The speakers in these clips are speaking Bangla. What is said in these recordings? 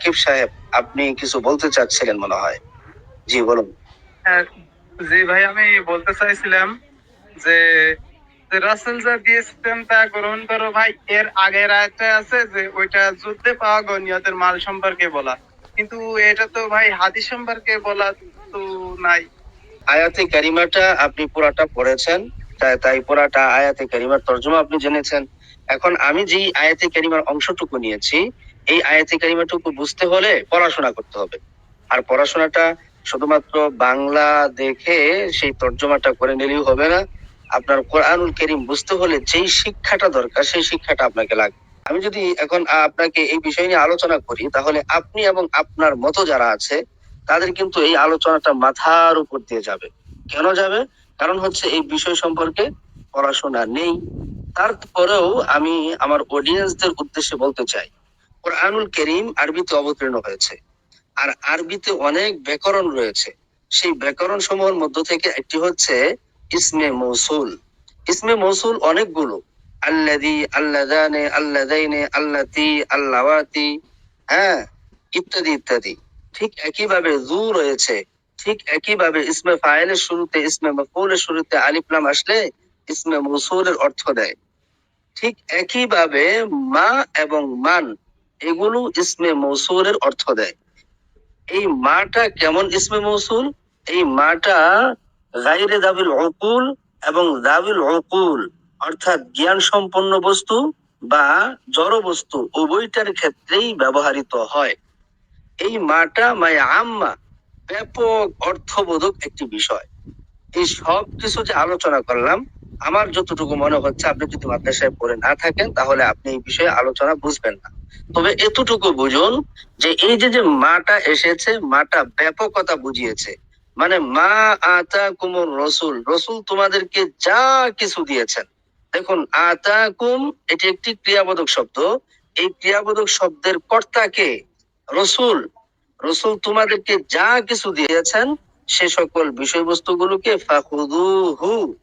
সাকিব সাহেব আপনি কিছু বলতে চাচ্ছিলেন মনে হয়? জি বলুন। হ্যাঁ, জি ভাই আমি বলতে চাইছিলাম যে যে রাসেল যা তা গ্রহণ করো ভাই। এর আগের আয়টা আছে যে ওইটা যুদ্ধে পাওয়া গনিয়তের মাল সম্পর্কে বলা। কিন্তু এটা তো ভাই হাদিস সম্পর্কে বলা তো নাই। আয়াতে কারিমাটা আপনি পুরাটা পড়েছেন তাই তাই পুরাটা আয়াতে কারিমার তর্জমা আপনি জেনেছেন। এখন আমি যেই আয়াতে কারিমার অংশটুকু নিয়েছি এই আয়াতে কারিমাটুকু বুঝতে হলে পড়াশোনা করতে হবে। আর পড়াশোনাটা শুধুমাত্র বাংলা দেখে সেই তর্জমাটা করে নিলেও হবে না। আপনার কোরআনুল করিম বুঝতে হলে যেই শিক্ষাটা দরকার, সেই শিক্ষাটা আপনাকে লাগবে। আমি যদি এখন আপনাকে এই বিষয় নিয়ে আলোচনা করি, তাহলে আপনি এবং আপনার মতো যারা আছে, তাদের কিন্তু এই আলোচনাটা মাথার উপর দিয়ে যাবে। কেন যাবে? কারণ হচ্ছে এই বিষয় সম্পর্কে পড়াশোনা নেই। তারপরেও আমি আমার অডিয়েন্সদের উদ্দেশ্যে বলতে চাই কোরআনুল করিম আরবিতে অবতীর্ণ হয়েছে। আর আরবিতে অনেক ব্যাকরণ রয়েছে। সেই ব্যাকরণ সমূহের মধ্য থেকে একটি হচ্ছে ইসমে মৌসুল। ইসমে মৌসুল অনেকগুলো। আল্লাদি আল্লাদানে আল্লাদাইনে আল্লাতি, আল্লাওয়াতি হ্যাঁ ইত্যাদি ইত্যাদি। ঠিক একইভাবে জু রয়েছে। ঠিক একইভাবে ইসমে ফাইলের শুরুতে, ইসমে মফুলের শুরুতে আলিফলাম আসলে ইসমে মৌসুলের অর্থ দেয়। ঠিক একইভাবে মা এবং মান এগুলো ইসমে মৌসুলের অর্থ দেয়। এই মাটা কেমন ইসমে মৌসুল? এই মাটা গাইরে দাবিল অকুল এবং দাবিল অকুল, অর্থাৎ জ্ঞান সম্পন্ন বস্তু বা জড় বস্তু, উভয়টার ক্ষেত্রেই ব্যবহৃত হয়। এই মাটা মায়া আম্মা ব্যাপক অর্থবোধক একটি বিষয়। এই সব কিছু যে আলোচনা করলাম আমার যতটুকু মনে হচ্ছে, আপনি যদি মাদ্রাসায় পড়ে না থাকেন, তাহলে আপনি এই বিষয়ে আলোচনা বুঝবেন না। তবে এতটুকু বুঝুন যে এই যে যে মাটা এসেছে, মাটা ব্যাপকতা বুঝিয়েছে। মানে মা আতা কুমুর রসুল রসুল তোমাদেরকে যা কিছু দিয়েছেন। দেখুন আতা কুম এটি একটি ক্রিয়াবোধক শব্দ। এই ক্রিয়াবোধক শব্দের কর্তাকে রসুল। রসুল তোমাদেরকে যা কিছু দিয়েছেন, সে সকল বিষয়বস্তুগুলোকে ফাখুদুহু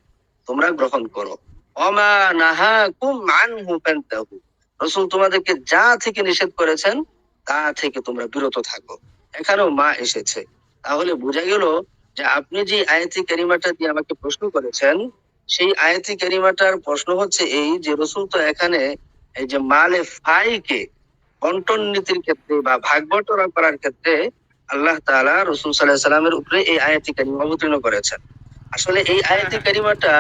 তোমরা গ্রহণ করো। অমা নাহা কুম আনহু ফান্তাহু। রসুল তোমাদেরকে যা থেকে নিষেধ করেছেন, তা থেকে তোমরা বিরত থাকো। এখানেও মা এসেছে। তাহলে বোঝা গেল যে আপনি যে আয়াতি কারিমাটা দিয়ে আমাকে প্রশ্ন করেছেন, সেই আয়াতি ক্যারিমাটার প্রশ্ন হচ্ছে এই যে রসুল তো এখানে এই যে মালে ফাইকে, বন্টন নীতির ক্ষেত্রে বা ভাগ বন্টনা করার ক্ষেত্রে আল্লাহ তাআলা রসুল সাল্লাহ সাল্লামের উপরে এই আয়াতি ক্যারিমা অবতীর্ণ করেছেন। আসলে এই আয়াতি কারিমাটা,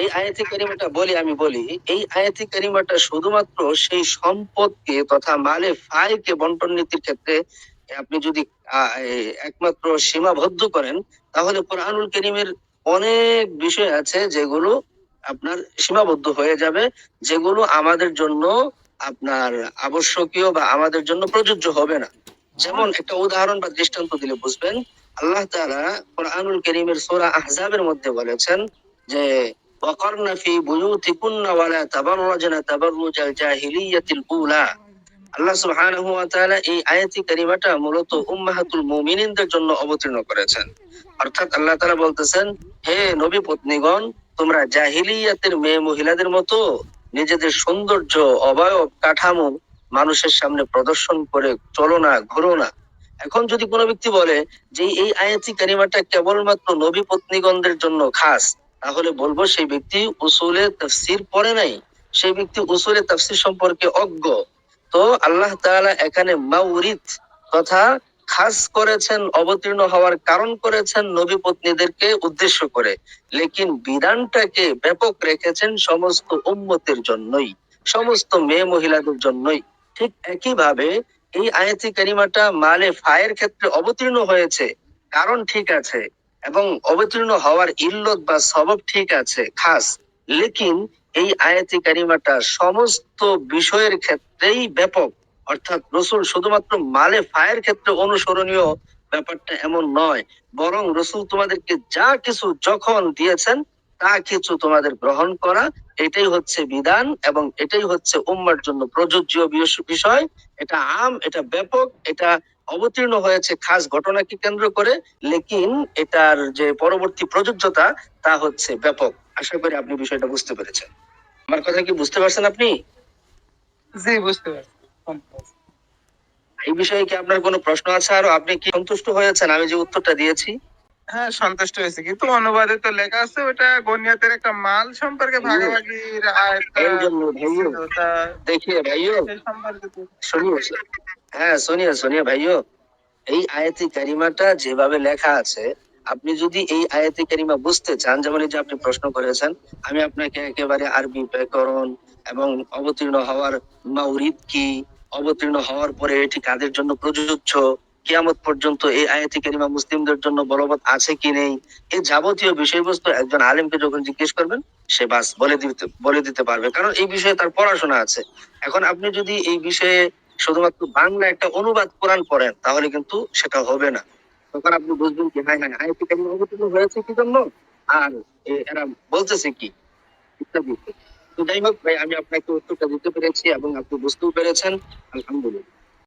এই আয়াতি কারিমাটা বলি, আমি বলি, এই আয়াতি কারিমাটা শুধুমাত্র সেই সম্পদকে তথা মালে ফাইকে বন্টন নীতির ক্ষেত্রে আপনি যদি একমাত্র সীমাবদ্ধ করেন, তাহলে কোরআনুল করিমের অনেক বিষয় আছে যেগুলো আপনার সীমাবদ্ধ হয়ে যাবে, যেগুলো আমাদের জন্য আপনার আবশ্যকীয় বা আমাদের জন্য প্রযোজ্য হবে না। যেমন একটা উদাহরণ বা দৃষ্টান্ত দিলে বুঝবেন আল্লাহ তাআলা কোরআনুল করিমের সূরা আহজাবের মধ্যে বলেছেন যে وقرن في بيوتكن ولا تبرجن تبرج الجاهلية الأولى আল্লাহ সুবহানাহু ওয়া তাআলা এই আয়াতি কারিমাটা মূলত উম্মাহাতুল মুমিনিনদের জন্য অবতীর্ণ করেছেন অর্থাৎ আল্লাহ তাআলা বলতেছেন হে নবী পত্নীগণ তোমরা জাহিলিয়াতের মেয়ে মহিলাদের মতো নিজেদের সৌন্দর্য অবয়ব কাঠামো মানুষের সামনে প্রদর্শন করে চলো না ঘুরো না এখন যদি কোনো ব্যক্তি বলে যে এই আয়াতি কারিমাটা কেবলমাত্র নবী পত্নীগণদের জন্য খাস, তাহলে বলব সেই ব্যক্তি উসুলে তাফসির পড়ে নাই। সেই ব্যক্তি উসুলে তাফসির সম্পর্কে অজ্ঞ। তো আল্লাহ তাআলা এখানে মাউরিদ তথা খাস করেছেন, অবতীর্ণ হওয়ার কারণ করেছেন নবী পত্নীদেরকে উদ্দেশ্য করে। লেকিন বিধানটাকে ব্যাপক রেখেছেন সমস্ত উম্মতের জন্যই, সমস্ত মেয়ে মহিলাদের জন্যই। ঠিক একইভাবে এই আয়াতি কারিমাটা মালে ফায়ের ক্ষেত্রে অবতীর্ণ হয়েছে। কারণ ঠিক আছে এবং অবতীর্ণ হওয়ার ইল্লত বা সবব ঠিক আছে, খাস। লেকিন এই আয়াতি কারিমাটা সমস্ত বিষয়ের ক্ষেত্রেই ব্যাপক। অর্থাৎ রসুল শুধুমাত্র মালে ফায়ের ক্ষেত্রে অনুসরণীয় ব্যাপারটা এমন নয়, বরং রসুল তোমাদেরকে যা কিছু যখন দিয়েছেন তা কিছু তোমাদের গ্রহণ করা এটাই হচ্ছে বিধান এবং এটাই হচ্ছে উম্মার জন্য প্রযোজ্য বিষয়। এটা আম এটা ব্যাপক এটা অবতীর্ণ হয়েছে খাস ঘটনাকে কেন্দ্র করে লেকিন এটার যে পরবর্তী প্রযোজ্যতা তা হচ্ছে ব্যাপক। আশা করি আপনি বিষয়টা বুঝতে পেরেছেন। আমার কথা কি বুঝতে পারছেন আপনি? জি বুঝতে পারছি। এই বিষয়ে কি আপনার কোনো প্রশ্ন আছে? আরও আপনি কি সন্তুষ্ট হয়েছেন? আমি যে উত্তরটা দিয়েছি। হ্যাঁ সন্তুষ্ট হয়েছে। কিন্তু অনুবাদে তো লেখা আছে ওটা গনিয়তের একটা মাল সম্পর্কে তা দেখিয়ে ভাইও। শুনিয়ে হ্যাঁ শুনিয়ে শুনিয়ে ভাইও। এই আয়াতি কারিমাটা যেভাবে লেখা আছে আপনি যদি এই আয়াতি কারিমা বুঝতে চান যেমন যে আপনি প্রশ্ন করেছেন আমি আপনাকে একেবারে আরবি ব্যাকরণ এবং অবতীর্ণ হওয়ার মাউরিদ কি অবতীর্ণ হওয়ার পরে এটি কাদের জন্য প্রযোজ্য কিয়ামত পর্যন্ত এই আয়াতি কারিমা মুসলিমদের জন্য বলবৎ আছে কি নেই? এই যাবতীয় বিষয়বস্তু একজন আলেমকে যখন জিজ্ঞেস করবেন, সে বাস বলে দিতে বলে দিতে পারবে। কারণ এই বিষয়ে তার পড়াশোনা আছে। এখন আপনি যদি এই বিষয়ে শুধুমাত্র বাংলা একটা অনুবাদ কোরআন করেন তাহলে কিন্তু সেটা হবে না। তখন আপনি বুঝবেন কি হ্যাঁ হ্যাঁ আয়াতি কারিমা অবতীর্ণ হয়েছে কি জন্য আর এরা বলতেছে কি? ইত্যাদি। তো যাই হোক, ভাই, আমি আপনাকে উত্তরটা দিতে পেরেছি এবং আপনি বুঝতেও পেরেছেন। আলহামদুলিল্লাহ।